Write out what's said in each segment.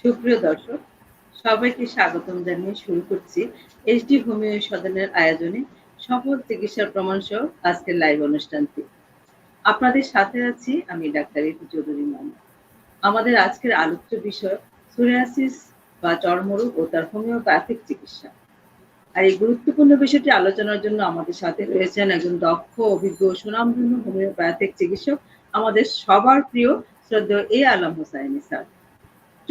সুপ্রিয় দর্শক, সবাইকে স্বাগতম জানিয়ে শুরু করছি এইচডি হোমিও সদনের আয়োজনে সফল চিকিৎসার প্রমাণ সহ আজকের লাইভ অনুষ্ঠানটি। আপনাদের সাথে আছি আমি ডাক্তার ইতি চৌধুরী মামা আমাদের আজকের আলোচ্য বিষয় সোরিয়াসিস বা চর্মরোগ ও তার হোমিওপ্যাথিক চিকিৎসা। আর এই গুরুত্বপূর্ণ বিষয়টি আলোচনার জন্য আমাদের সাথে রয়েছেন একজন দক্ষ, অভিজ্ঞ সুনামধন্য হোমিওপ্যাথিক চিকিৎসক আমাদের সবার প্রিয় শ্রদ্ধেয় এ আলম হোসাইনি স্যার।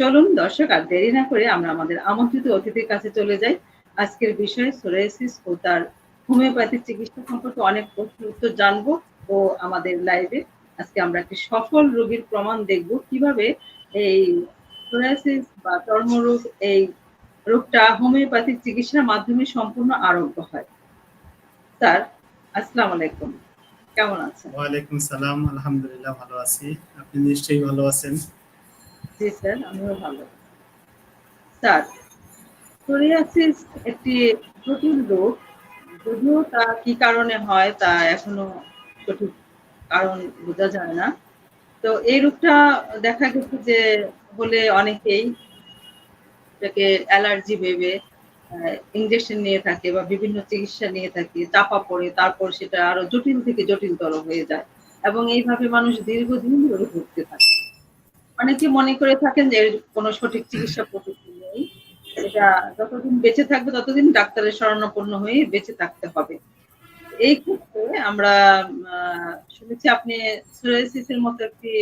চলুন দর্শক, আর দেরি না করে আমরা আমাদের আমন্ত্রিত অতিথির কাছে চলে যাই। আজকের বিষয় সোরিয়াসিস ও তার হোমিওপ্যাথিক চিকিৎসা সম্পর্কে অনেক প্রশ্ন উত্তর জানব ও আমাদের লাইভে আজকে আমরা একটি সফল রোগীর প্রমাণ দেখব। কীভাবে এই সোরিয়াসিস বা চর্মরোগ এই রোগটা হোমিওপ্যাথিক চিকিৎসার মাধ্যমে সম্পূর্ণ আরোগ্য হয়? স্যার, আসসালামু আলাইকুম। কেমন আছেন? ওয়ালাইকুম সালাম, আলহামদুলিল্লাহ ভালো আছি। আপনি নিশ্চয়ই ভালো আছেন। জি স্যার আমিও ভালো। স্যার, সোরিয়াসিস একটি জটিল রোগ। যদিও তা কি কারণে হয় তা এখনও সঠিক কারণ বোঝা যায় না। তো এই দেখা গেছে যে হলে অনেকেই এটাকে অ্যালার্জি ভেবে ইঞ্জেকশন নিয়ে থাকে বা বিভিন্ন চিকিৎসা নিয়ে থাকে, চাপা পড়ে, তারপর সেটা আরও জটিল থেকে জটিলতর হয়ে যায়। এবং এইভাবে মানুষ দীর্ঘদিন ধরে ভুগতে থাকে। অনেকে মনে করে থাকেন যে কোনো সঠিক চিকিৎসা পদ্ধতি নেই। এটা যতদিন বেঁচে থাকবে, ততদিন ডাক্তারের শরণাপন্ন হয়ে বেঁচে থাকতে হবে। এই ক্ষেত্রে আমরা শুনেছি আপনি মতো একটি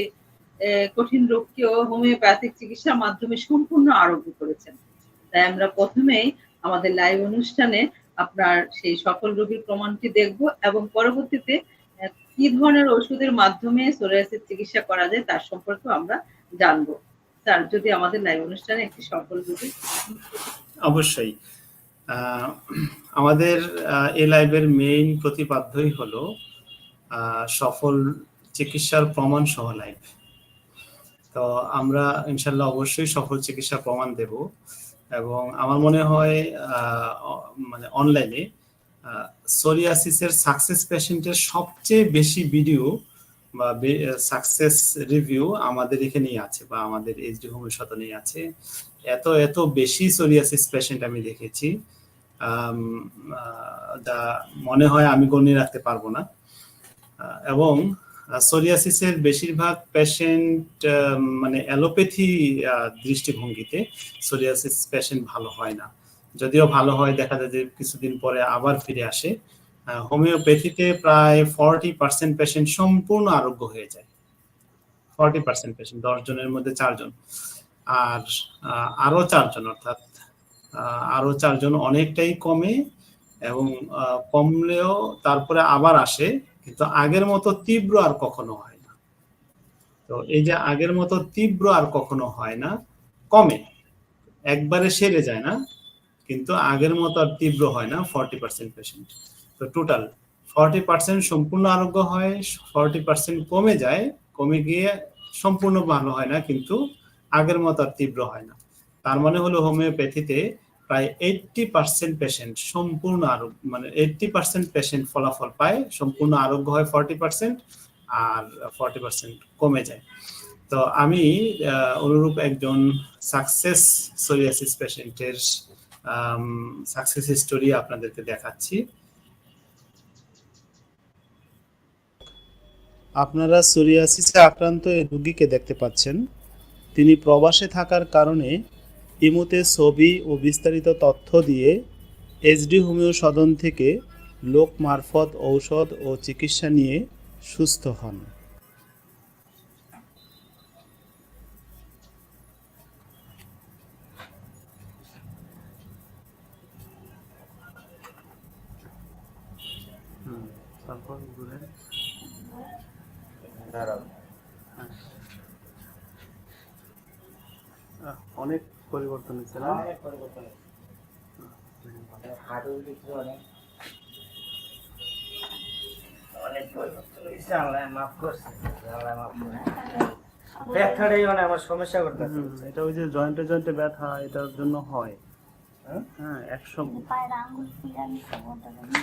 কঠিন রোগকেও হোমিওপ্যাথিক চিকিৎসার মাধ্যমে সম্পূর্ণ আরোগ্য করেছেন। তাই আমরা প্রথমেই আমাদের লাইভ অনুষ্ঠানে আপনার সেই সকল রোগীর প্রমাণটি দেখব এবং পরবর্তীতে কি ধরনের ওষুধের মাধ্যমে সোরিয়াসিস চিকিৎসা করা যায় তার সম্পর্কে আমরা জানব। স্যার, যদি আমাদের লাইভ অনুষ্ঠানে একটি সফল যদি অবশ্যই। আমাদের এ লাইভের মেইন প্রতিপাদ্যই হলো সফল চিকিৎসার প্রমাণ সহ লাইভ তো আমরা ইনশাল্লাহ অবশ্যই সফল চিকিৎসার প্রমাণ দেব এবং আমার মনে হয় মানে অনলাইনে সোরিয়াসিসের সাকসেস পেশেন্টের সবচেয়ে বেশি ভিডিও বা সাকসেস রিভিউ আমাদের এখানেই আছে বা আমাদের এইচডি হোমের সদনেই আছে। এত এত বেশি সোরিয়াসিস পেশেন্ট আমি দেখেছি। যা মনে হয় আমি গণ্যে রাখতে পারব না। এবং সোরিয়াসিসের বেশিরভাগ পেশেন্ট মানে অ্যালোপ্যাথি দৃষ্টিভঙ্গিতে সোরিয়াসিস পেশেন্ট ভালো হয় না। যদিও ভালো হয়, দেখা যায় যে কিছুদিন পরে আবার ফিরে আসে। হোমিওপ্যাথিতে প্রায় ফর্টি পার্সেন্ট পেশেন্ট সম্পূর্ণ আরোগ্য হয়ে যায়। ফর্টি পার্সেন্ট পেশেন্ট দশ জনের মধ্যে চারজন। আর আরও চারজন, অর্থাৎ আরও চারজন অনেকটাই কমে এবং কমলেও তারপরে আবার আসে, কিন্তু আগের মতো তীব্র আর কখনো হয় না। তো এই যে আগের মতো তীব্র আর কখনো হয় না, কমে। একবারে সেরে যায় না, কিন্তু আগের মতো আর তীব্র হয় না, ফর্টি পার্সেন্ট পেশেন্ট তো টোটাল ফর্টি পার্সেন্ট সম্পূর্ণ আরোগ্য হয় ফর্টি পার্সেন্ট কমে যায়, কমে গিয়ে সম্পূর্ণ ভালো হয় না, কিন্তু আগের মতো আর তীব্র হয় না। তার মানে হলো হোমিওপ্যাথিতে প্রায় এইটটি পার্সেন্ট পেশেন্ট সম্পূর্ণ আরোগ্য মানে এইটটি পার্সেন্ট পেশেন্ট ফলাফল পায়, সম্পূর্ণ আরোগ্য হয় ফর্টি পার্সেন্ট আর ফর্টি পার্সেন্ট কমে যায়। তো আমি অনুরূপ একজন সাকসেস সোরিয়াসিস পেশেন্টের সাকসেস স্টোরি আপনাদেরকে দেখাচ্ছি। আপনারা সোরিয়াসিসে আক্রান্ত এই রোগীকে দেখতে পাচ্ছেন। তিনি প্রবাসে থাকার কারণে ইমুতে ছবি ও বিস্তারিত তথ্য দিয়ে এইচডি হোমিও সদন থেকে লোক মারফত ঔষধ ও চিকিৎসা নিয়ে সুস্থ হন। অনেক পরিবর্তন হচ্ছে না? অনেক পরিবর্তন হাঁটুর ভিতরে অনেক অনেক পরিবর্তন হয়েছে আল্লাহ মাফ করছে আল্লাহ মাফ করে ব্যথাটাই মানে আমার সমস্যা করতেছে। এটা ওই যে জয়েন্টে জয়েন্টে ব্যথা এটার জন্য হয়। হ্যাঁ? হ্যাঁ একশো পায়ের আঙ্গুল ফুলে আমি খবরটা জানি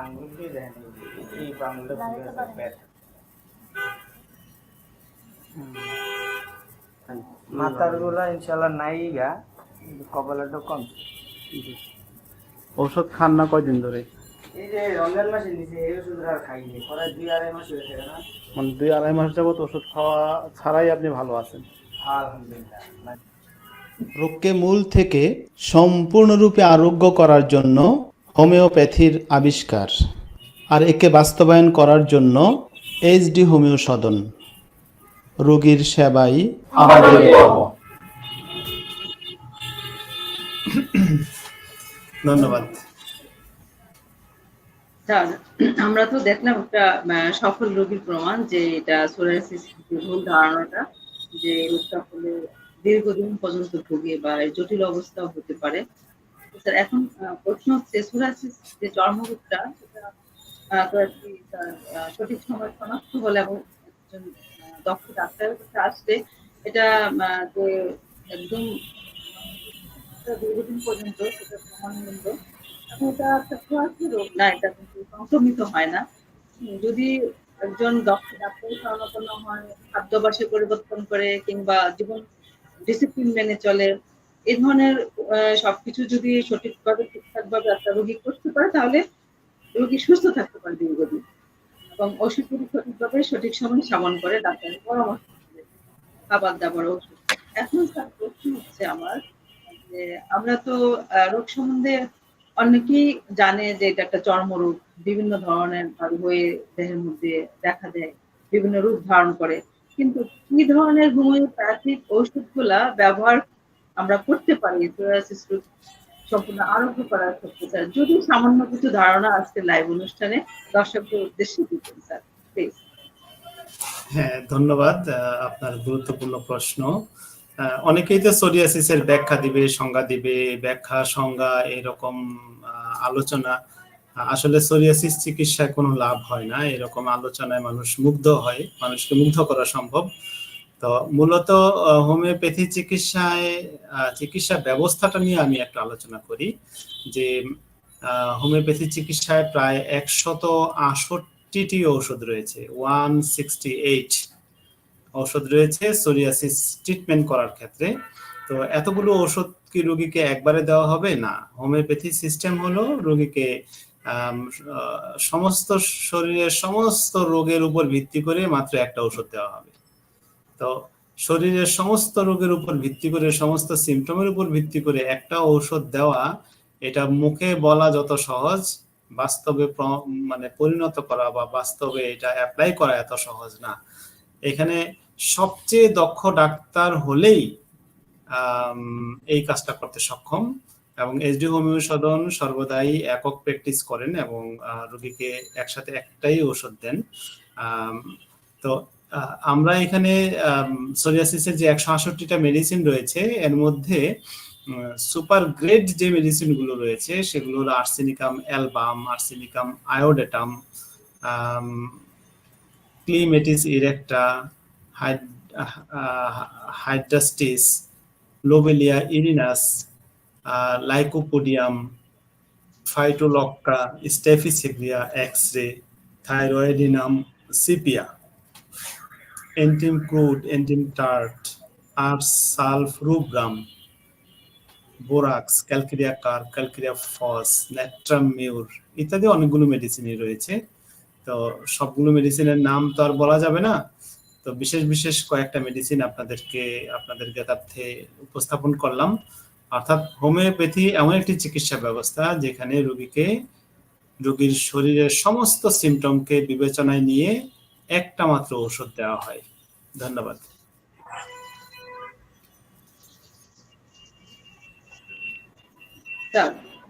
আঙ্গুল দিয়ে দেন এই আঙ্গুলটা ব্যথা। মাথারগুলা ইনশাল্লাহ নাই গা কপালটা কম। ওষুধ খান না কয়দিন ধরে? এই যে রমজান মাসে নিচে এই ওষুধ আর খাইনি প্রায় দুই আড়াই মাস হয়েছে না। মানে দুই আড়াই মাস যাবত ওষুধ খাওয়া ছাড়াই আপনি ভালো আছেন। আলহামদুলিল্লাহ। রোগকে মূল থেকে সম্পূর্ণরূপে আরোগ্য করার জন্য হোমিওপ্যাথির আবিষ্কার আর একে বাস্তবায়ন করার জন্য এইচডি হোমিও সদন। রোগীর সেবাই আমাদের কর্ম। ধন্যবাদ আমরা তো দেখলাম একটা সফল রোগীর প্রমাণ যে এটা সোরাইসিস ভুল ধারণাটা যে রোগটা হলে দীর্ঘদিন পর্যন্ত ভুগে বা জটিল অবস্থাও হতে পারে স্যার এখন আহ, প্রশ্ন হচ্ছে সোরাইসিস যে চর্মরোগটা সেটা সঠিক সময় শনাক্ত হলে এবং একজন দক্ষ ডাক্তারের কাছে আসলে এটা যে একদম দীর্ঘদিন পর্যন্ত সেটা ছোঁয়াচে রোগ না, এটা কিন্তু সংক্রমিত হয় না। যদি একজন দক্ষ ডাক্তারের হয়, খাদ্যাভ্যাসে পরিবর্তন করে কিংবা জীবন ডিসিপ্লিন মেনে চলে এই ধরনের সবকিছু যদি সঠিকভাবে, ঠিকঠাকভাবে একটা রোগী করতে পারে, তাহলে রোগী সুস্থ থাকতে পারে দীর্ঘদিন। এবং ওষুধগুলি সঠিকভাবে সঠিক সময় সেবন করে ডাক্তারের পরামর্শ খাবার দাবার ওষুধ। এখন স্যার প্রশ্ন হচ্ছে আমার যে আমরা তো রোগ সম্বন্ধে অনেকেই জানে যে এটা একটা চর্মরোগ, বিভিন্ন ধরনের ভাবে হয়ে দেহের মধ্যে দেখা দেয়, বিভিন্ন রূপ ধারণ করে। কিন্তু কি ধরনের হোমিওপ্যাথিক ওষুধগুলা ব্যবহার আমরা করতে পারি? সম্পূর্ণ আরোগ্য করার ক্ষেত্রে স্যার যদি সামান্য কিছু ধারণা আজকে লাইভ অনুষ্ঠানে দর্শকদের উদ্দেশ্যে দিতেন স্যার প্লিজ হ্যাঁ ধন্যবাদ আপনার গুরুত্বপূর্ণ প্রশ্ন। অনেকেই তো সোরিয়াসিসের ব্যাখ্যা দিবে, সংজ্ঞা দিবে, ব্যাখ্যা, সংজ্ঞা এরকম আলোচনা। আসলে সোরিয়াসিস চিকিৎসায় কোনো লাভ হয় না, এরকম আলোচনায় মানুষ মুগ্ধ হয়, মানুষকে মুগ্ধ করা সম্ভব। তো মূলত হোমিওপ্যাথি চিকিৎসায় চিকিৎসা ব্যবস্থাটা নিয়ে আমি একটা আলোচনা করি যে হোমিওপ্যাথি চিকিৎসায় প্রায় একশত আটষট্টিটি ঔষধ রয়েছে ওয়ান সিক্সটি এইট ঔষধ রয়েছে সোরিয়াসিস ট্রিটমেন্ট করার ক্ষেত্রে। তো এতগুলো ওষুধ কি রোগীকে একবারে দেওয়া হবে? না, হোমিওপ্যাথি সিস্টেম হলো রোগীকে সমস্ত শরীরের সমস্ত রোগের উপর ভিত্তি করে মাত্র একটা ওষুধ দেওয়া হবে। তো শরীরের সমস্ত রোগের উপর ভিত্তি করে, সমস্ত সিমটমের উপর ভিত্তি করে একটা ঔষধ দেওয়া, এটা মুখে বলা যত সহজ, বাস্তবে মানে পরিণত করা বা বাস্তবে এটা অ্যাপ্লাই করা এত সহজ না। এখানে সবচেয়ে দক্ষ ডাক্তার হলেই এই কাজটা করতে সক্ষম এবং এসডি হোমিও সদন সর্বদাই একক প্র্যাকটিস করেন এবং রোগীকে একসাথে একটাই ওষুধ দেন। তো আমরা এখানে সোরিয়াসিসের যে একশো আষট্টিটা মেডিসিন রয়েছে, এর মধ্যে সুপার গ্রেড যে মেডিসিনগুলো রয়েছে, সেগুলো হলো arsenicum album arsenicum iodatum clematis erecta hydrastis lobelia erinus lycopodium phytolacca staphysagria X ray thyroidinum sepia antim crud antim tart আর sulph rubrum borax, calcarea carb calcarea phos natrum mur ইত্যাদি অনেকগুলো মেডিসিনই রয়েছে। তো সবগুলো মেডিসিনের নাম তো আর বলা যাবে না। তো বিশেষ বিশেষ কয়েকটা মেডিসিন আপনাদেরকে, আপনাদের জ্ঞাতার্থে উপস্থাপন করলাম। অর্থাৎ হোমিওপ্যাথি এমন একটি চিকিৎসা ব্যবস্থা যেখানে রোগীকে, রোগীর শরীরের সমস্ত সিমটমকে বিবেচনায় নিয়ে একটা মাত্র ওষুধ দেওয়া হয়। ধন্যবাদ।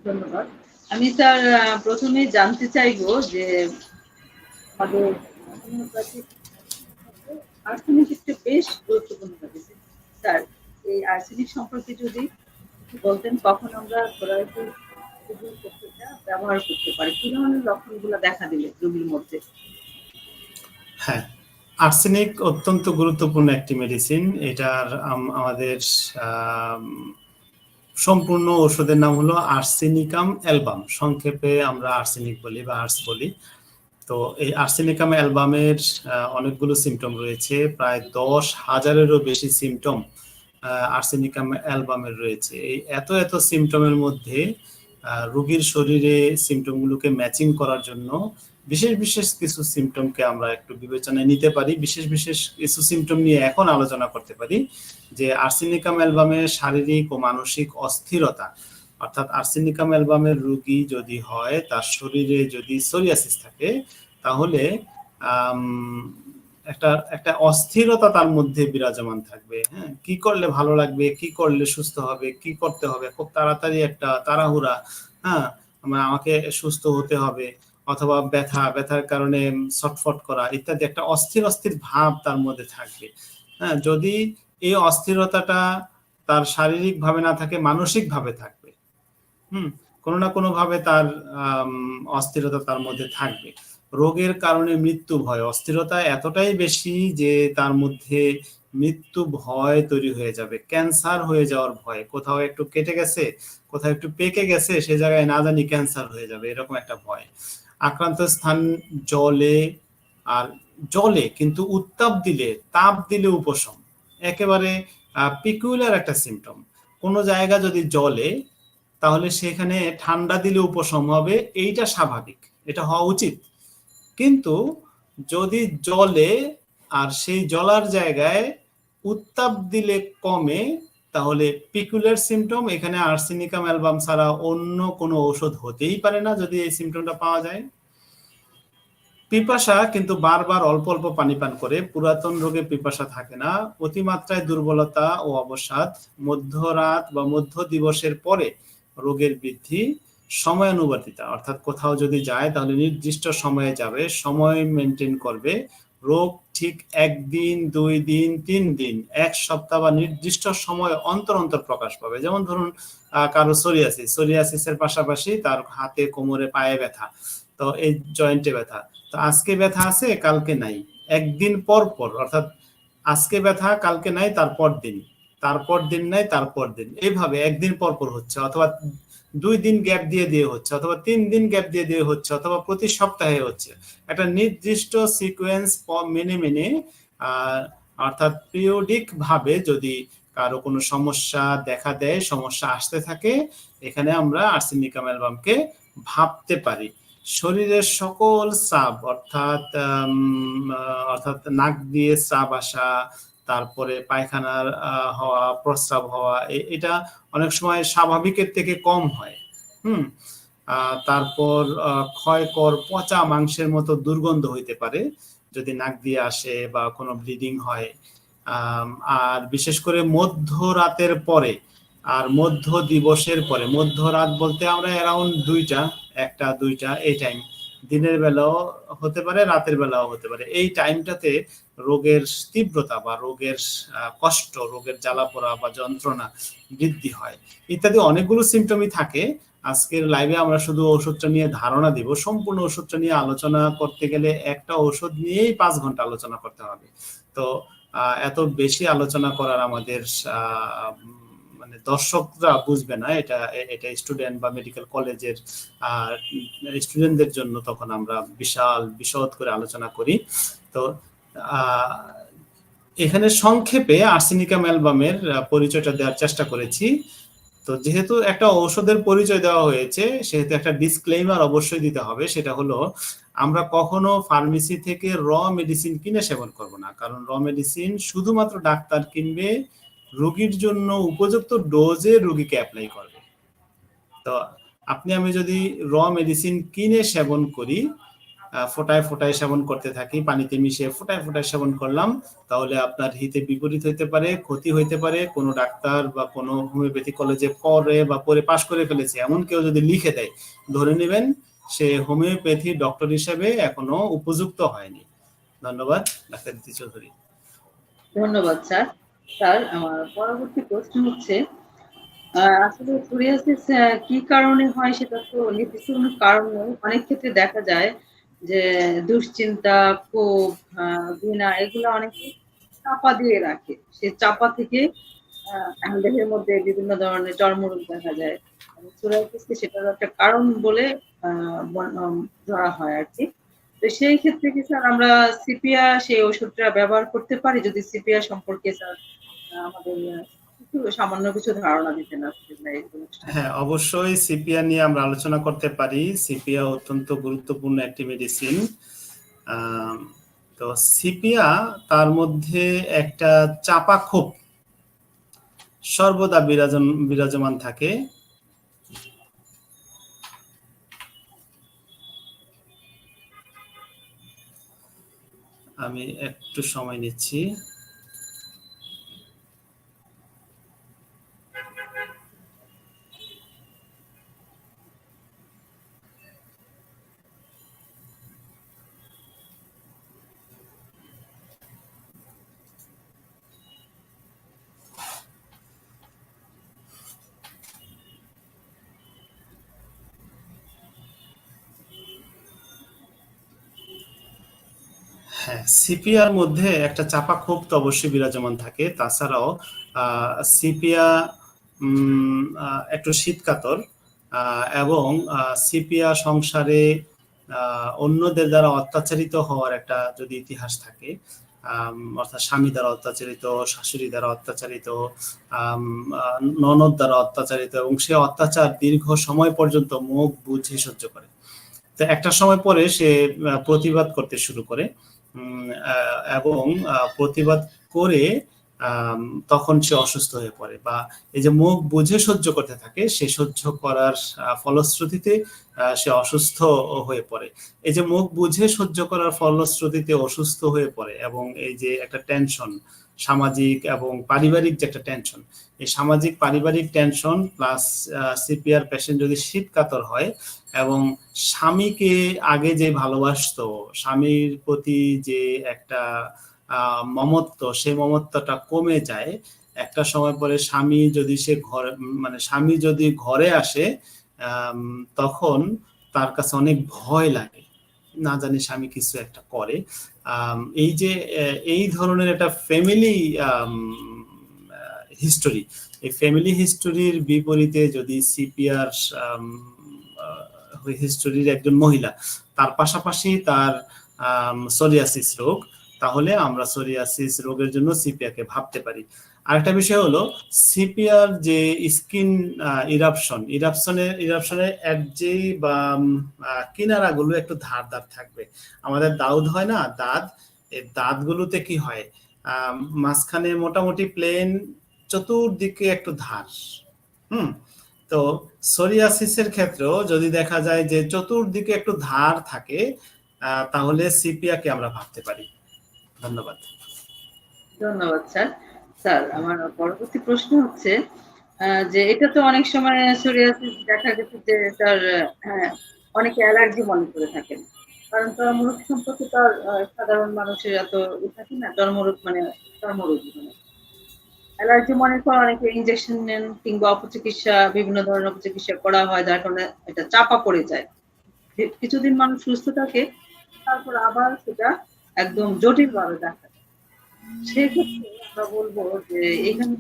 ধন্যবাদ। আমি স্যার আহ, প্রথমেই জানতে চাইব যে আর্সেনিক একটা বেশ গুরুত্বপূর্ণ স্যার এই আর্সেনিক সম্পর্কে যদি বলতেন কখন আমরা ব্যবহার করতে পারি কি ধরনের লক্ষণগুলো দেখা দিলে রোগীর মধ্যে? হ্যাঁ আর্সেনিক অত্যন্ত গুরুত্বপূর্ণ একটি মেডিসিন এটার আমাদের সম্পূর্ণ ওষুধের নাম হলো আর্সেনিকাম অ্যালবাম সংক্ষেপে আমরা আর্সেনিক বলি বা আর্স বলি। তো এই আর্সেনিকাম অ্যালবামের অনেকগুলো সিমটম রয়েছে। প্রায় দশ হাজারেরও বেশি সিমটম আর্সেনিকাম অ্যালবামের রয়েছে। এই এত এত সিমটমের মধ্যে রোগীর শরীরে সিমটমগুলোকে ম্যাচিং করার জন্য বিশেষ বিশেষ কিছু সিমটমকে আমরা একটু বিবেচনায় নিতে পারি, বিশেষ বিশেষ কিছু সিমটম নিয়ে এখন আলোচনা করতে পারি, যে আর্সেনিকাম অ্যালবামের শারীরিক ও মানসিক অস্থিরতা, অর্থাৎ আর্সেনিকাম অ্যালবামের রোগী যদি হয়, তার শরীরে যদি সোরিয়াসিস থাকে, তাহলে একটা একটা অস্থিরতা তার মধ্যে বিরাজমান থাকবে হ্যাঁ? কি করলে ভালো লাগবে, কি করলে সুস্থ হবে, কি করতে হবে, খুব তাড়াতাড়ি একটা তাড়াহুড়া হ্যাঁ? মানে আমাকে সুস্থ হতে হবে অথবা ব্যথা, ব্যথার কারণে ছটফট করা ইত্যাদি একটা অস্থির অস্থির ভাব তার মধ্যে থাকবে। হ্যাঁ যদি এই অস্থিরতাটা তার শারীরিক ভাবে না থাকে মানসিক ভাবে থাকবে। হুম, কোনো না কোনো ভাবে তার অস্থিরতা তার মধ্যে থাকবে। রোগের কারণে মৃত্যু ভয়, অস্থিরতা এতটাই বেশি যে তার মধ্যে মৃত্যু ভয় তৈরি হয়ে যাবে। ক্যান্সার হয়ে যাওয়ার ভয়, কোথাও একটু কেটে গেছে, কোথাও একটু পেকে গেছে, সে জায়গায় না জানি ক্যান্সার হয়ে যাবে, এরকম একটা ভয়। আক্রান্ত স্থান জলে আর জলে কিন্তু উত্তাপ দিলে, তাপ দিলে উপশম। একেবারে পিকুলার একটা সিমটম কোনো জায়গা যদি জলে, তাহলে সেখানে ঠান্ডা দিলে উপশম হবে, এইটা স্বাভাবিক, এটা হওয়া উচিত। কিন্তু যদি জলে আর সেই জলার জায়গায় উত্তাপ দিলে কমে তাহলে পিকুলার সিমটম এখানে আর্সেনিকাম অ্যালবাম ছাড়া অন্য কোনো ঔষধ হতেই পারে না যদি এই সিমটমটা পাওয়া যায়। পিপাসা কিন্তু বারবার অল্প অল্প পানি পান করে, পুরাতন রোগে পিপাসা থাকে না। অতিমাত্রায় দুর্বলতা ও অবসাদ, মধ্যরাত বা মধ্য দিবসের পরে রোগের বৃদ্ধি সময়ানুবর্তিতা, অর্থাৎ কোথাও যদি যায় তাহলে নির্দিষ্ট সময়ে যাবে, সময় মেনটেন করবে রোগ ঠিক একদিন, দুই দিন, তিন দিন, এক সপ্তাহ বা নির্দিষ্ট সময় অন্তর অন্তর প্রকাশ পাবে। যেমন ধরুন কারও সোরিয়াসিস, সোরিয়াসিসের পাশাপাশি তার হাতে, কোমরে, পায়ে ব্যথা, তো এই জয়েন্টে ব্যথা। তো আজকে ব্যথা আছে, কালকে নাই। একদিন পর পর, অর্থাৎ আজকে ব্যথা, কালকে নাই, তারপর দিন। তারপর দিন নাই, তারপর দিন। এইভাবে একদিন পর পর হচ্ছে, অথবা দুই দিন গ্যাপ দিয়ে দিয়ে হচ্ছে, অথবা তিন দিন গ্যাপ দিয়ে দিয়ে হচ্ছে, অথবা প্রতি সপ্তাহে হচ্ছে। একটা নির্দিষ্ট সিকোয়েন্স মেনে মেনে অর্থাৎ পিরিয়ডিক ভাবে যদি কারও কোনো সমস্যা দেখা দেয়, সমস্যা আসতে থাকে, এখানে আমরা আর্সেনিকাম অ্যালবামকে ভাবতে পারি। শরীরের সকল স্রাব, অর্থাৎ অর্থাৎ নাক দিয়ে স্রাব আসা তারপরে পায়খানার হওয়া, প্রস্রাব হওয়া এটা অনেক সময় স্বাভাবিকের থেকে কম হয়। হুম? তারপর ক্ষয়কর পচা মাংসের মতো দুর্গন্ধ হইতে পারে, যদি নাক দিয়ে আসে বা কোনো ব্লিডিং হয়। আর বিশেষ করে মধ্যরাতের পরে, আর মধ্য দিবসের পরে, মধ্যরাত বলতে আমরা অ্যারাউন্ড দুইটা, একটা, দুইটা, এই টাইম দিনের বেলাও হতে পারে, রাতের বেলাও হতে পারে। এই টাইমটাতে রোগের তীব্রতা বা রোগের কষ্ট, রোগের জ্বালা পোড়া বা যন্ত্রণা বৃদ্ধি হয়। ইত্যাদি অনেকগুলো সিমটমই থাকে। আজকের লাইভে আমরা শুধু ওষুধটা নিয়ে ধারণা দিব। সম্পূর্ণ ওষুধটা নিয়ে আলোচনা করতে গেলে একটা ওষুধ নিয়েই পাঁচ ঘণ্টা আলোচনা করতে হবে। তো এত বেশি আলোচনা করার আমাদের মানে দর্শকরা বুঝবে না, এটা এটা স্টুডেন্ট বা মেডিকেল কলেজের স্টুডেন্টদের জন্য তখন আমরা বিশাল, বিশদ করে আলোচনা করি। তো এখানে সংক্ষেপে আর্সেনিকাম অ্যালবামের পরিচয়টা দেওয়ার চেষ্টা করেছি। তো যেহেতু একটা ঔষধের পরিচয় দেওয়া হয়েছে, সেহেতু একটা ডিসক্লেইমার অবশ্যই দিতে হবে, সেটা হলো আমরা কখনো ফার্মেসি থেকে র মেডিসিন কিনে সেবন করব না, কারণ র মেডিসিন শুধুমাত্র ডাক্তার কিনবে রোগীর জন্য উপযুক্ত ডোজে রোগীকে অ্যাপ্লাই করবে। তো আপনি, আমি যদি র মেডিসিন কিনে সেবন করি ফোটায় ফোটায় সেবন করতে থাকি, পানিতে মিশিয়ে ফোটায় ফোটায় সেবন করলাম, তাহলে আপনার হিতে বিপরীত হইতে পারে, ক্ষতি হইতে পারে, কোনো ডাক্তার বা কোনো হোমিওপ্যাথি কলেজে পড়ে বা পড়ে পাশ করে ফেলেছে, এমন কেউ যদি লিখে দেয়, ধরে নেবেন সে হোমিওপ্যাথি ডক্টর হিসেবে এখনও উপযুক্ত হয়নি। ধন্যবাদ, ডাক্তার চৌধুরী ধন্যবাদ, স্যার। স্যার আমার পরবর্তী প্রশ্ন হচ্ছে আসলে সোরিয়াসিস কি কারণে হয় সেটা তো নির্দিষ্ট কোনো কারণ নেই। অনেক ক্ষেত্রে দেখা যায় যে দুশ্চিন্তা, ক্ষোভ ঘৃণা এগুলো অনেকে চাপা দিয়ে রাখে। সে চাপা থেকে দেহের মধ্যে বিভিন্ন ধরনের চর্মরোগ দেখা যায়। সোরিয়াসিসকে সেটার একটা কারণ বলে ধরা হয় আর কি। সেই ক্ষেত্রে কি স্যার আমরা সিপিয়া সেই ওষুধটা ব্যবহার করতে পারি? যদি সিপিয়া সম্পর্কে স্যার আমাদের সামান্য কিছু ধারণা। হ্যাঁ অবশ্যই সিপিয়া নিয়ে আমরা আলোচনা করতে পারি। সিপিয়া অত্যন্ত গুরুত্বপূর্ণ একটি মেডিসিন তো সিপিয়া তার মধ্যে একটা চাপা ক্ষোভ সর্বদা বিরাজন, বিরাজমান থাকে। আমি একটু সময় নিচ্ছি। হ্যাঁ সিপিয়ার মধ্যে একটা চাপা ক্ষোভ তো অবশ্যই বিরাজমান থাকে। তাছাড়াও সিপিয়া একটু শীতকাতর এবং সিপিয়া সংসারে অন্যদের দ্বারা অত্যাচারিত হওয়ার একটা যদি ইতিহাস থাকে অর্থাৎ স্বামী দ্বারা অত্যাচারিত, শাশুড়ি দ্বারা অত্যাচারিত ননদ দ্বারা অত্যাচারিত, এবং সে অত্যাচার দীর্ঘ সময় পর্যন্ত মুখ, বুঝে সহ্য করে। তো একটা সময় পরে সে প্রতিবাদ করতে শুরু করে। এবং প্রতিবাদ করে তখন সে অসুস্থ হয়ে পড়ে বা এই যে মুখ বুঝে সহ্য করতে থাকে, সে সহ্য করার ফলশ্রুতিতে সে অসুস্থ হয়ে পড়ে। এই যে মুখ বুঝে সহ্য করার ফলশ্রুতিতে অসুস্থ হয়ে পড়ে এবং এই যে একটা টেনশন সামাজিক এবং পারিবারিক যে একটা টেনশন এই সামাজিক পারিবারিক টেনশন প্লাস সিপিআর পেশেন্ট যদি শীতকাতর হয় এবং স্বামীকে আগে যে ভালোবাসতো, স্বামীর প্রতি যে একটা মমত্ব সেই মমত্বটা কমে যায়, একটা সময় পরে স্বামী যদি সে ঘরে মানে স্বামী যদি ঘরে আসে তখন তার কাছে অনেক ভয় লাগে। না জানি স্বামী কিছু একটা করে। এই যে এই ধরনের একটা ফ্যামিলি হিস্টোরি এই ফ্যামিলি হিস্টোরির বিপরীতে যদি সিপিআর হিস্টোরির একজন মহিলা, তার পাশাপাশি তার সোরিয়াসিস রোগ, তাহলে আমরা সোরিয়াসিস রোগের জন্য সিপিআকে ভাবতে পারি। আরেকটা বিষয় হলো সিপিআর যে স্কিন ইরাপশন ইরাপশনের ইরাপশনের একজেই বা কিনারাগুলো একটু ধার ধার থাকবে। আমাদের দাউদ হয় না, দাঁত এই দাঁতগুলোতে কি হয়? মাঝখানে মোটামুটি প্লেন চতুর্দিকে একটু ধার, হুম? তো সোরিয়াসিসের ক্ষেত্রেও যদি দেখা যায় যে চতুর্দিকে একটু ধার থাকে তাহলে সিপিয়াকে আমরা ভাবতে পারি। ধন্যবাদ। ধন্যবাদ, স্যার। স্যার আমার পরবর্তী প্রশ্ন হচ্ছে যে এটা তো অনেক সময় সোরিয়াসিস দেখা গেছে যে তার হ্যাঁ, অনেকে অ্যালার্জি মনে করে থাকেন। কারণ চর্মরোগ সম্পর্কে তো আর, আহ, সাধারণ মানুষের এত থাকে না চর্মরোগ মানে মানে। অ্যালার্জি মনে করে অনেকে ইনজেকশন নেন কিংবা অপচিকিৎসা বিভিন্ন ধরনের অপচিকিৎসা করা হয় যার কারণে এটা চাপা পড়ে যায়। কিছুদিন মানুষ সুস্থ থাকে তারপর আবার সেটা একদম জটিল ভাবে দেখা যায়। সেক্ষেত্রে আমরা বলব যে এখানে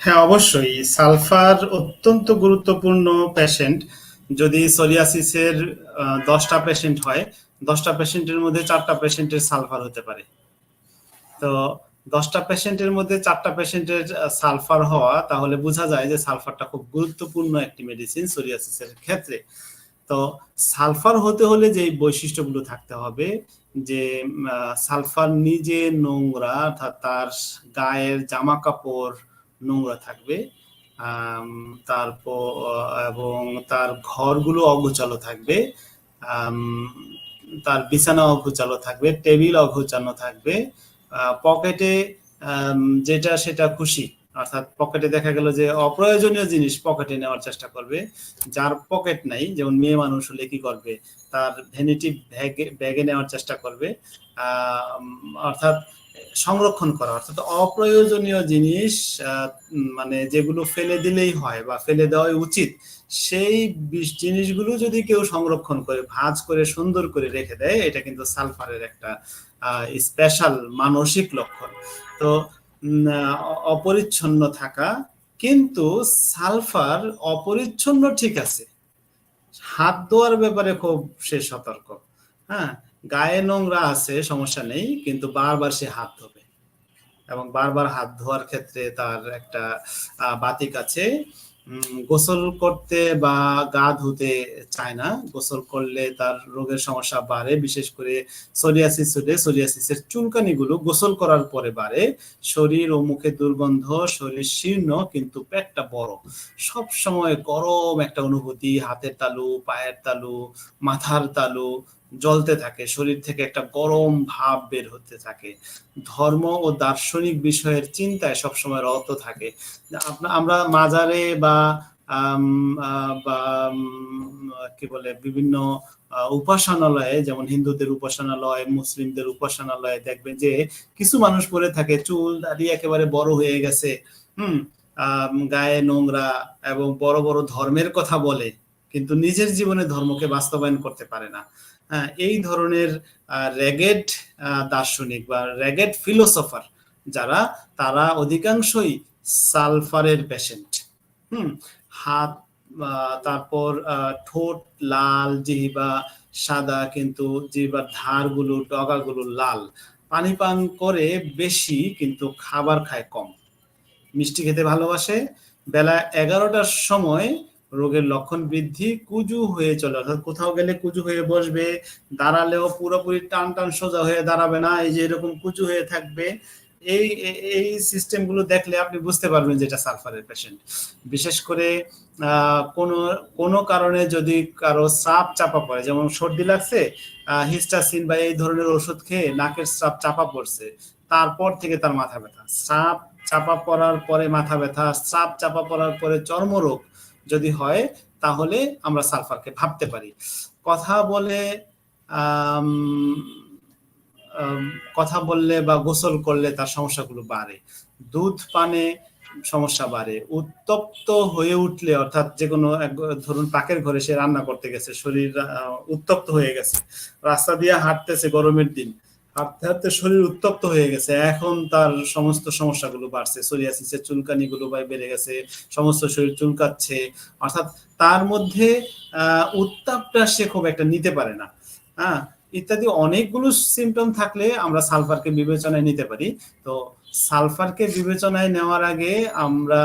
হ্যাঁ অবশ্যই। সালফার অত্যন্ত গুরুত্বপূর্ণ পেশেন্ট যদি সোরিয়াসিসের দশটা পেশেন্ট হয়, দশটা পেশেন্টের মধ্যে চারটা পেশেন্টের সালফার হতে পারে। তো দশটা পেশেন্টের মধ্যে চারটা পেশেন্টের সালফার হওয়া, তাহলে বোঝা যায় যে সালফারটা খুব গুরুত্বপূর্ণ একটি মেডিসিন সোরিয়াসিসের ক্ষেত্রে। তো সালফার হতে হলে যে বৈশিষ্ট্যগুলো থাকতে হবে, যে সালফার নিজে নোংরা, অর্থাৎ তার গায়ের জামা কাপড় নোংরা থাকবে তারপর, এবং তার ঘরগুলো অগোছালো থাকবে তার বিছানা অগোছালো থাকবে, টেবিল অগোছালো থাকবে পকেটে যেটা সেটা খুশি অর্থাৎ পকেটে দেখা গেল যে অপ্রয়োজনীয় জিনিস পকেটে নেওয়ার চেষ্টা করবে। যার পকেট নাই, যেমন মেয়ে মানুষ হলে কি করবে? তার ভ্যানিটি ব্যাগে ব্যাগে নেওয়ার চেষ্টা করবে। অর্থাৎ সংরক্ষণ করা, অর্থাৎ অপ্রয়োজনীয় জিনিস মানে যেগুলো ফেলে দিলেই হয় বা ফেলে দেওয়াই উচিত, সেই জিনিসগুলো যদি কেউ সংরক্ষণ করে, ভাঁজ করে, সুন্দর করে রেখে দেয়, এটা কিন্তু সালফারের একটা স্পেশাল মানসিক লক্ষণ। তো অপরিচ্ছন্ন থাকা, কিন্তু সালফার অপরিচ্ছন্ন ঠিক আছে। হাত ধোয়ার ব্যাপারে খুব সে সতর্ক। হ্যাঁ গায়ে নোংরা আছে, সমস্যা নেই, কিন্তু বারবার সে হাত ধোবে। এবং বারবার হাত ধোয়ার ক্ষেত্রে তার একটা বাতিক আছে। গোসল করতে বা গা ধুতে চায় না। গোসল করলে তার রোগের সমস্যা বাড়ে, বিশেষ করে সোরিয়াসিস হলে সোরিয়াসিসের চুলকানিগুলো গোসল করার পরে বাড়ে। শরীর ও মুখে দুর্গন্ধ, শরীর শীর্ণ, কিন্তু পেটটা বড়। সব সময় গরম একটা অনুভূতি, হাতের তালু, পায়ের তালু, মাথার তালু জ্বলতে থাকে, শরীর থেকে একটা গরম ভাব বের হতে থাকে। ধর্ম ও দার্শনিক বিষয়ের চিন্তায় সবসময় রত থাকে। আমরা মাজারে বা বা কি বলে, বিভিন্ন উপাসনালয়ে, যেমন হিন্দুদের উপাসনালয়, মুসলিমদের উপাসনালয়ে দেখবেন যে কিছু মানুষ পরে থাকে, চুল দাড়ি একেবারে বড় হয়ে গেছে, হুম গায়ে নোংরা এবং বড় বড় ধর্মের কথা বলে। কিন্তু নিজের জীবনে ধর্মকে বাস্তবায়ন করতে পারে না। হ্যাঁ, এই ধরনের রেগেড দার্শনিক বা রেগেড ফিলোসফার যারা তারা অধিকাংশই সালফারের পেশেন্ট। হুম হাত তারপর ঠোঁট লাল জিহিবা সাদা কিন্তু জিহিবার ধারগুলো ডগাগুলো লাল। পানি পান করে বেশি কিন্তু খাবার খায় কম। মিষ্টি খেতে ভালোবাসে। বেলা এগারোটার সময় রোগের লক্ষণ বৃদ্ধি কুজু হয়ে চলে, অর্থাৎ কোথাও গেলে কুজু হয়ে বসবে, দাঁড়ালেও পুরোপুরি টান টান সোজা হয়ে দাঁড়াবে না, এই যে এরকম কুজু হয়ে থাকবে, এই এই সিস্টেমগুলো দেখলে আপনি বুঝতে পারবেন যে এটা সালফারের পেশেন্ট বিশেষ করে কোনো কোনো কারণে যদি কারও সাপ চাপা পড়ে, যেমন সর্দি লাগছে হিস্টাসিন বা এই ধরনের ওষুধ খেয়ে নাকের সাপ চাপা পড়ছে, তারপর থেকে তার মাথা ব্যথা। সাপ চাপা পড়ার পরে মাথা ব্যথা সাপ চাপা পড়ার পরে চর্মরোগ যদি হয়, তাহলে আমরা সালফারকে ভাবতে পারি। কথা বলে কথা বললে বা গোসল করলে তার সমস্যাগুলো বাড়ে। দুধ পানে সমস্যা বাড়ে। উত্তপ্ত হয়ে উঠলে, অর্থাৎ যে কোনো এক- ধরুন পাকের ঘরে সে রান্না করতে গেছে, শরীর উত্তপ্ত হয়ে গেছে, রাস্তা দিয়ে হাঁটতেছে গরমের দিন হাঁটতে শরীর উত্তপ্ত হয়ে গেছে। এখন তার সমস্ত সমস্যাগুলো বাড়ছে। সোরিয়াসিসের চুলকানিগুলো বেড়ে গেছে, সমস্ত শরীর চুলকাচ্ছে। অর্থাৎ তার মধ্যে উত্তাপটা সে খুব একটা নিতে পারে না। হ্যাঁ ইত্যাদি অনেকগুলো সিমটম থাকলে আমরা সালফারকে বিবেচনায় নিতে পারি। তো সালফারকে বিবেচনায় নেওয়ার আগে আমরা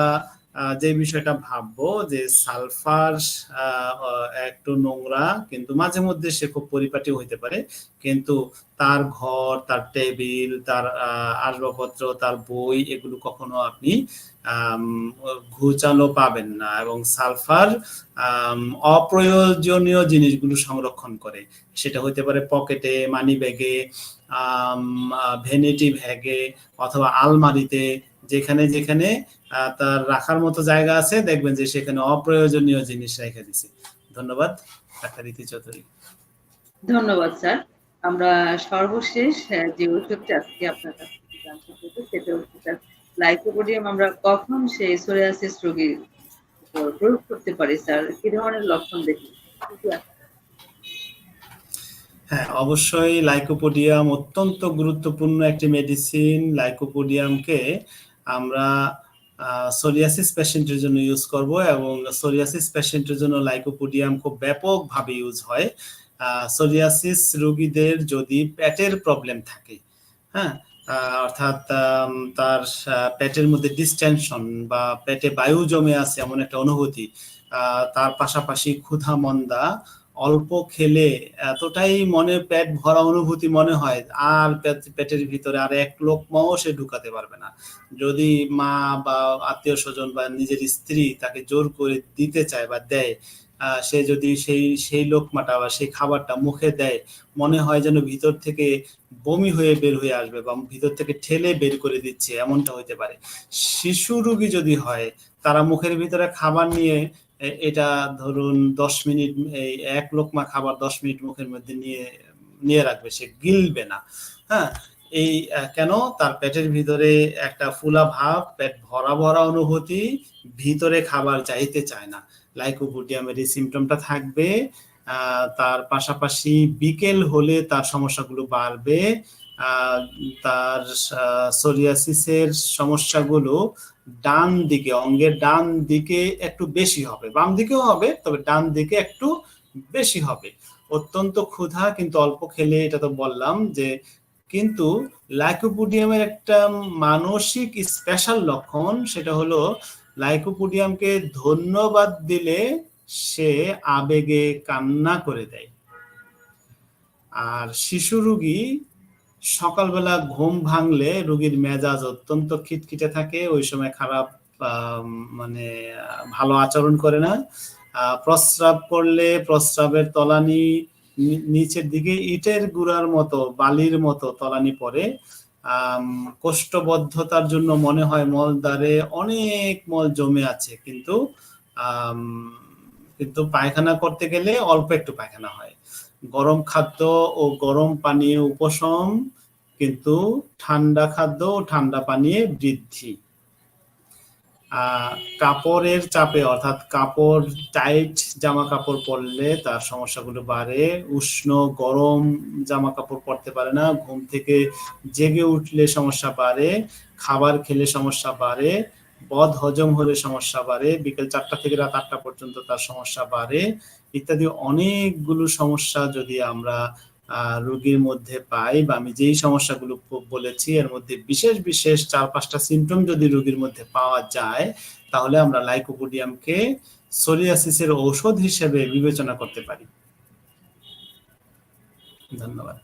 যে বিষয়টা ভাববো যে সালফার একটু নোংরা, কিন্তু মাঝে মধ্যে সে খুব পরিপাটি হইতে পারে। কিন্তু তার ঘর, তার টেবিল, তার আসবাবপত্র, তার বই, এগুলো কখনো আপনি ঘুচানো পাবেন না এবং সালফার অপ্রয়োজনীয় জিনিসগুলো সংরক্ষণ করে। সেটা হইতে পারে পকেটে, মানি ব্যাগে ভেনিটি ব্যাগে অথবা আলমারিতে যেখানে যেখানে তার রাখার মতো জায়গা আছে দেখবেন যে সেখানে অপ্রয়োজনীয় জিনিস রেখে দিছে। ধন্যবাদ ডাক্তার রীতি চৌধুরী। ধন্যবাদ স্যার। আমরা সর্বশেষ যে ওষুধটা আজকে আপনার কাছ থেকে জানতে চাইব সেটা হচ্ছে স্যার লাইকোপোডিয়াম। আমরা কখন সেই সোরিয়াসিস রোগীর উপর প্রয়োগ করতে পারি স্যার? কি ধরনের লক্ষণ দেখি? হ্যাঁ অবশ্যই লাইকোপোডিয়াম অত্যন্ত গুরুত্বপূর্ণ একটি মেডিসিন। লাইকোপোডিয়ামকে আমরা সোরিয়াসিস পেশেন্টের জন্য ইউজ করব এবং সোরিয়াসিস পেশেন্টের জন্য লাইকোপোডিয়াম খুব ব্যাপকভাবে ইউজ হয়। সোরিয়াসিস রোগীদের যদি পেটের প্রবলেম থাকে হ্যাঁ? অর্থাৎ তার পেটের মধ্যে ডিস্টেনশন বা পেটে বায়ু জমে আছে এমন একটা অনুভূতি তার পাশাপাশি ক্ষুধা মন্দা অল্প খেলে এতটাই মনে পেট ভরা অনুভূতি মনে হয়, আর পেটের ভিতরে আর এক লোকমাও সে ঢুকাতে পারবে না। যদি মা বা আত্মীয় স্বজন বা নিজের স্ত্রী তাকে জোর করে দিতে চায় বা দেয় সে যদি সেই সেই লোকমাটা বা সেই খাবারটা মুখে দেয়, মনে হয় যেন ভিতর থেকে বমি হয়ে বের হয়ে আসবে বা ভিতর থেকে ঠেলে বের করে দিচ্ছে, এমনটা হতে পারে। শিশু রোগী যদি হয়, তারা মুখের ভিতরে খাবার নিয়ে এটা ধরুন দশ মিনিট, এই এক লোকমা খাবার দশ মিনিট মুখের মধ্যে নিয়ে নিয়ে রাখবে, সে গিলবে না। হ্যাঁ এই কেন? তার পেটের ভিতরে একটা ফুলা ভাব, পেট ভরা ভরা অনুভূতি, ভিতরে খাবার যাইতে চায় না। লাইকোপোডিয়ামের এই সিমটমটা থাকবে তার পাশাপাশি বিকেল হলে তার সমস্যাগুলো বাড়বে তার সোরিয়াসিসের সমস্যাগুলো ডান দিকে অঙ্গের ডান দিকে একটু বেশি হবে। বাম দিকেও হবে, তবে ডান দিকে একটু বেশি হবে। অত্যন্ত ক্ষুধা, কিন্তু অল্প খেলে, এটা তো বললাম যে কিন্তু লাইকোপোডিয়ামের একটা মানসিক স্পেশাল লক্ষণ, সেটা হলো লাইকোপোডিয়ামকে ধন্যবাদ দিলে সে আবেগে কান্না করে দেয়। আর শিশু রোগী সকালবেলা ঘুম ভাঙলে রোগীর মেজাজ অত্যন্ত খিটখিটে থাকে ওই সময় খারাপ মানে ভালো আচরণ করে না। প্রস্রাব করলে প্রস্রাবের তলানি নিচের দিকে ইটের গুড়ার মতো বালির মতো তলানি আম, কোষ্ঠবদ্ধতার জন্য মনে হয় মলদ্বারে অনেক মল জমে আছে কিন্তু কিন্তু পায়খানা করতে গেলে অল্প একটু পায়খানা হয়। গরম খাদ্য ও গরম পানীয় উপশম কিন্তু ঠান্ডা খাদ্য ও ঠান্ডা পানীয় বৃদ্ধি। কাপড়ের চাপে, অর্থাৎ কাপড় টাইট জামা কাপড় পরলে তার সমস্যাগুলো বাড়ে। উষ্ণ গরম জামা কাপড় পরতে পারে না, ঘুম থেকে জেগে উঠলে সমস্যা বাড়ে, খাবার খেলে সমস্যা বাড়ে বদ হজম হলে সমস্যা বাড়ে, বিকেল চারটা থেকে রাত আটটা পর্যন্ত তার সমস্যা বাড়ে। ইত্যাদি অনেকগুলো সমস্যা যদি আমরা রোগীর মধ্যে পাই বা আমি যেই সমস্যাগুলো বলেছি, এর মধ্যে বিশেষ বিশেষ চার পাঁচটা সিমটম যদি রোগীর মধ্যে পাওয়া যায়, তাহলে আমরা লাইকোপোডিয়ামকে সোরিয়াসিসের ঔষধ হিসেবে বিবেচনা করতে পারি। ধন্যবাদ।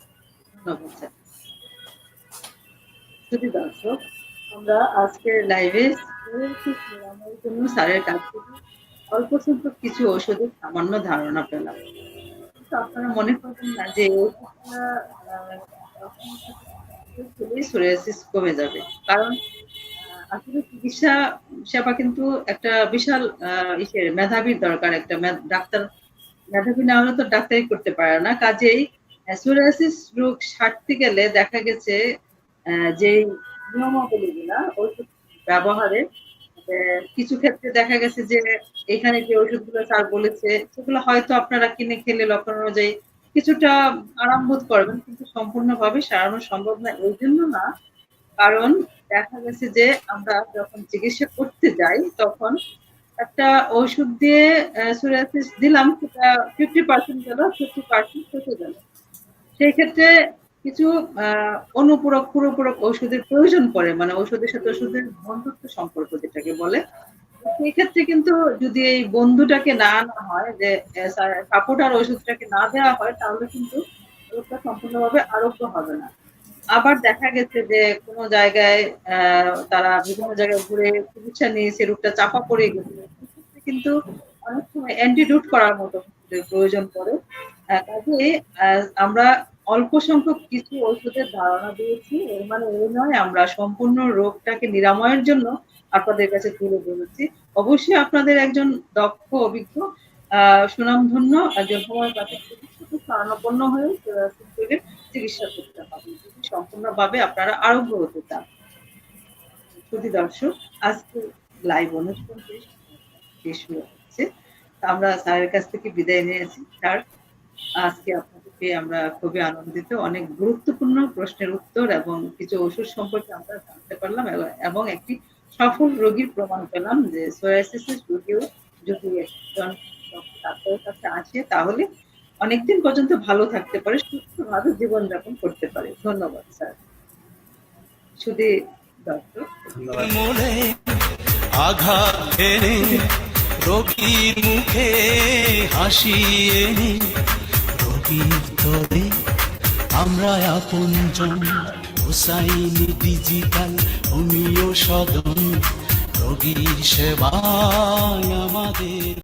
আমরা আজকের লাইভে জন্য স্যারের কাছ থেকে অল্প সংখ্যক কিছু ওষুধের সামান্য ধারণা পেলাম। আপনারা মনে করবেন না যে কমে যাবে। কারণ আসলে চিকিৎসা, সেবা কিন্তু একটা বিশাল ইসের মেধাবীর দরকার। একটা ডাক্তার, মেধাবী না হলে তো ডাক্তারি করতে পারে না। কাজেই সোরিয়াসিস রোগ সারতে গেলে দেখা গেছে যে নিয়মাবলীগুলা ওষুধ ব্যবহারে কিছু ক্ষেত্রে দেখা গেছে যে এখানে যে ওষুধগুলো স্যার বলেছে, সেগুলো হয়তো আপনারা কিনে খেলে লক্ষণ অনুযায়ী কিছুটা আরাম বোধ করবেন, কিন্তু সম্পূর্ণভাবে সারানো সম্ভব না, এই জন্য না। কারণ দেখা গেছে যে আমরা যখন চিকিৎসা করতে যাই, তখন একটা ওষুধ দিয়ে সোরিয়াসিস দিলাম, সেটা ফিফটি পার্সেন্ট গেল ফিফটি পার্সেন্ট থেকে গেল। সেই ক্ষেত্রে কিছু অনুপূরক, পুরোপূরক ওষুধের প্রয়োজন পড়ে মানে ওষুধের সাথে ওষুধের বন্ধুত্ব সম্পর্ক যেটাকে বলে। সেই ক্ষেত্রে কিন্তু যদি এই বন্ধুটাকে না আনা হয়, যে সাপোর্ট আর ওষুধটাকে না দেওয়া হয়, তাহলে কিন্তু রোগটা সম্পূর্ণভাবে আরোগ্য হবে না। আবার দেখা গেছে যে, কোনো জায়গায় তারা বিভিন্ন জায়গায় ঘুরে চিকিৎসা নিয়ে সে রোগটা চাপা পড়ে গেছে কিন্তু অনেক সময় অ্যান্টিডুট করার মতো প্রয়োজন পড়ে। কাজে আমরা অল্প সংখ্যক কিছু ওষুধের ধারণা দিয়েছি। এর মানে এই নয়, আমরা সম্পূর্ণ রোগটাকে নিরাময়ের জন্য আপনাদের কাছে তুলে ধরেছি। অবশ্যই আপনাদের একজন দক্ষ, অভিজ্ঞ সুনামধন্য একজন হোমিওপ্যাথিক শরণাপন্ন হয়ে চিকিৎসা করতে হবে যদি সম্পূর্ণভাবে আপনারা আরোগ্য হতে চান। শুধু দর্শক, আজকে লাইভ অনুষ্ঠান শেষ হয়ে যাচ্ছে তা আমরা স্যারের কাছ থেকে বিদায় নিয়েছি। স্যার, আজকে আপনাদেরকে আমরা খুবই আনন্দিত। অনেক গুরুত্বপূর্ণ প্রশ্নের উত্তর এবং কিছু ওষুধ সম্পর্কে আমরা জানতে পারলাম এবং- একটি সফল রোগীর প্রমাণ পেলাম যে সোয়াসিসিস রোগীও যদি একজন ডাক্তারের কাছে আসে তাহলে অনেকদিন পর্যন্ত ভালো থাকতে পারে, সুস্থভাবে জীবনযাপন করতে পারে। ধন্যবাদ, স্যার। শুধু ডক্টর। আঘাত রোগীর মুখে হাসি তরে আমরা আপনজন হুসাইনি ডিজিটাল হোমিও সদন। রোগীর সেবায় আমাদের